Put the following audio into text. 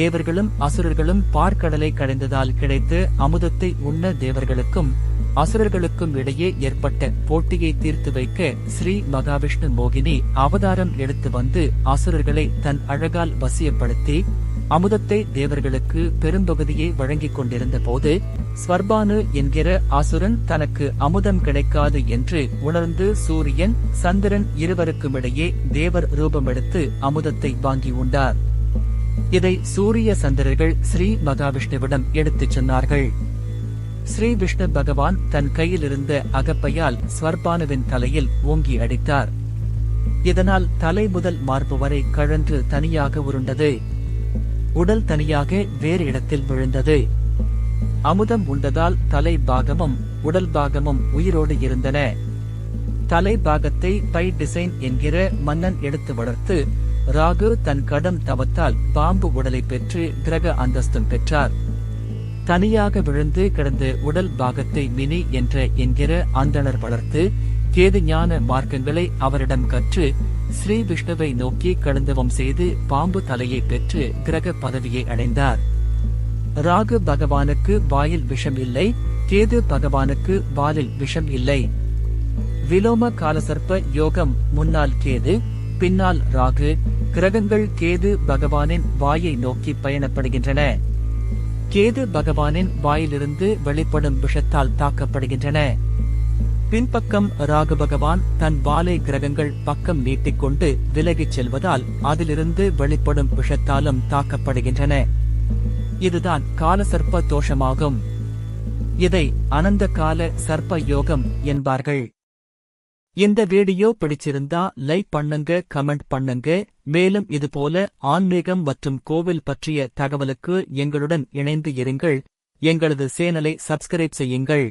தேவர்களும் அசுரர்களும் பார்க்கடலை கடைந்ததால் கிடைத்து அமுதத்தை உண்ண தேவர்களுக்கும் அசுரர்களுக்கும் இடையே ஏற்பட்ட போட்டியை தீர்த்து வைக்க ஸ்ரீ மகாவிஷ்ணு மோகினி அவதாரம் எடுத்து வந்து அசுரர்களை தன் அழகால் வசியப்படுத்தி அமுதத்தை தேவர்களுக்கு பெரும்பகுதியை வழங்கிக் கொண்டிருந்த போது ஸ்வர்பானு என்கிற அசுரன் தனக்கு அமுதம் கிடைக்காது என்று உணர்ந்து சூரியன் சந்திரன் இருவருக்குமிடையே தேவர் ரூபமெடுத்து அமுதத்தை வாங்கி உண்டார். இதை சூரிய சந்திரர்கள் ஸ்ரீ மகாவிஷ்ணுவிடம் எடுத்துச் சொன்னார்கள். ஸ்ரீ விஷ்ணு பகவான் தன் கையில் இருந்த அகப்பையால் ஸ்வர்பானுவின் தலையில் ஓங்கி அடித்தார். இதனால் தலை முதல் மார்பு வரை கழன்று தனியாக உருண்டது. உடல் தனியாக வேறு இடத்தில் விழுந்தது. அமுதம் உண்டதால் தலை பாகமும் உடல் பாகமும் உயிரோடு இருந்தன. தலை பாகத்தை பை டிசைன் என்கிற மன்னன் எடுத்து வளர்த்து ராகு தன் கடம் தவத்தால் பாம்பு உடலை பெற்று கிரக அந்தஸ்தும் பெற்றார். தனியாக விழுந்து கிடந்த உடல் பாகத்தை மினி என்ற என்கிற அந்தணர் வளர்த்து கேது ஞான மார்க்கங்களை அவரிடம் கற்று ஸ்ரீ விஷ்ணுவை நோக்கி கடந்தவம் செய்து பாம்பு தலையை பெற்று கிரக பதவியை அடைந்தார். ராகு பகவானுக்கு வாயில் விஷம் இல்லை கேது பகவானுக்கு வாலில் விஷம் இல்லை. விலோம காலசர்ப்ப யோகம் முன்னால் கேது பின்னால் ராகு கிரகங்கள் கேது பகவானின் வாயை நோக்கி பயணப்படுகின்றன. கேது பகவானின் வாயிலிருந்து வெளிப்படும் விஷத்தால் தாக்கப்படுகின்றன. பின்பக்கம் ராகு பகவான் தன் வாலை கிரகங்கள் பக்கம் நீட்டிக்கொண்டு விலகிச் செல்வதால் அதிலிருந்து வெளிப்படும் விஷத்தாலும் தாக்கப்படுகின்றன. இதுதான் காலசர்ப்ப தோஷமாகும். இதை அனந்த கால சர்ப்ப யோகம் என்பார்கள். இந்த வீடியோ பிடிச்சிருந்தா லைக் பண்ணுங்க கமெண்ட் பண்ணுங்க. மேலும் இதுபோல ஆன்மீகம் மற்றும் கோவில் பற்றிய தகவலுக்கு எங்களுடன் இணைந்து இருங்கள். எங்களது சேனலை சப்ஸ்கிரைப் செய்யுங்கள்.